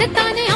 தன்னைத்தானே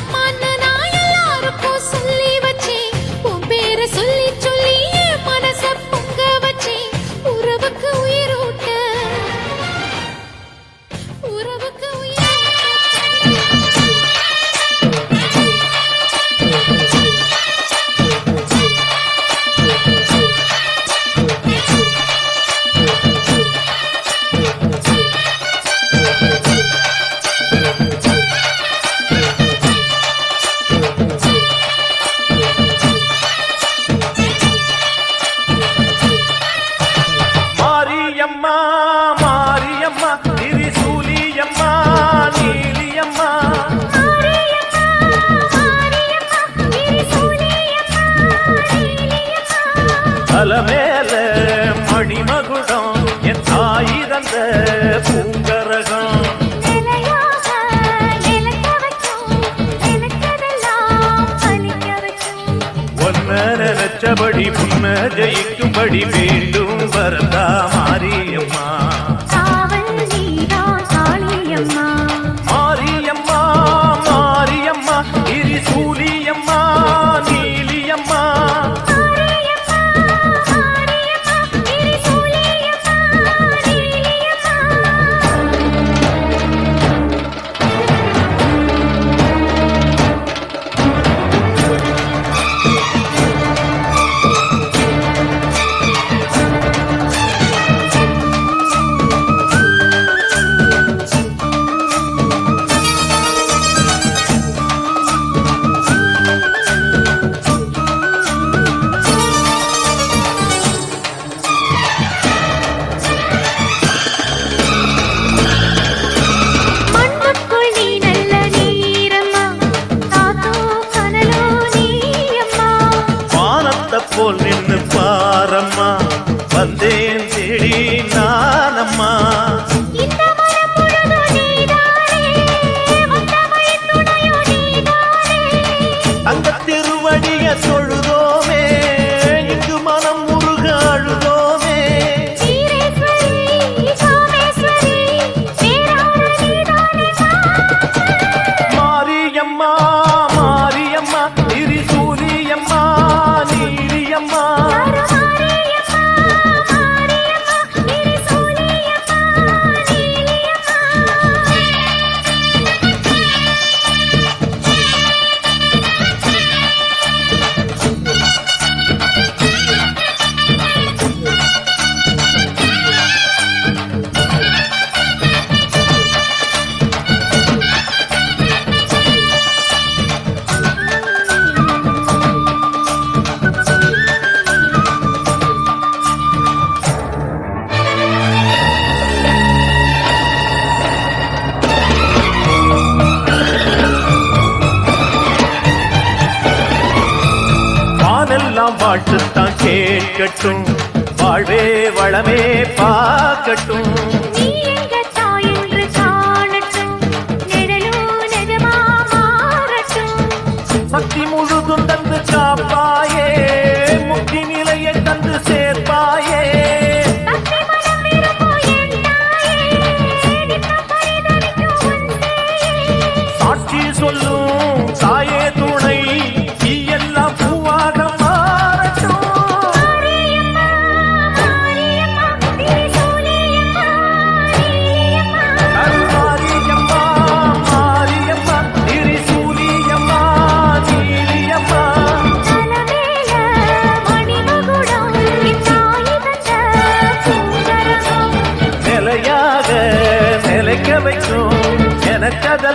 நினைச்சபடி உண்மை ஜெயிக்கும்படி வேண்டும். வரதா மாரியம்மா. சாவல் நீதா சாலியம்மா. போல் நின்று பாரம்மா. வந்தேன் செடி நானம்மா. பாட்டுத்தான் கேட்கட்டும். வாழ்வே வளமே பார்க்கட்டும். சக்தி முழுதும் தந்து காப்பாயே முக்தி நிலையை தந்து சேர்ப்பாயே. சாட்சி சொல்லும்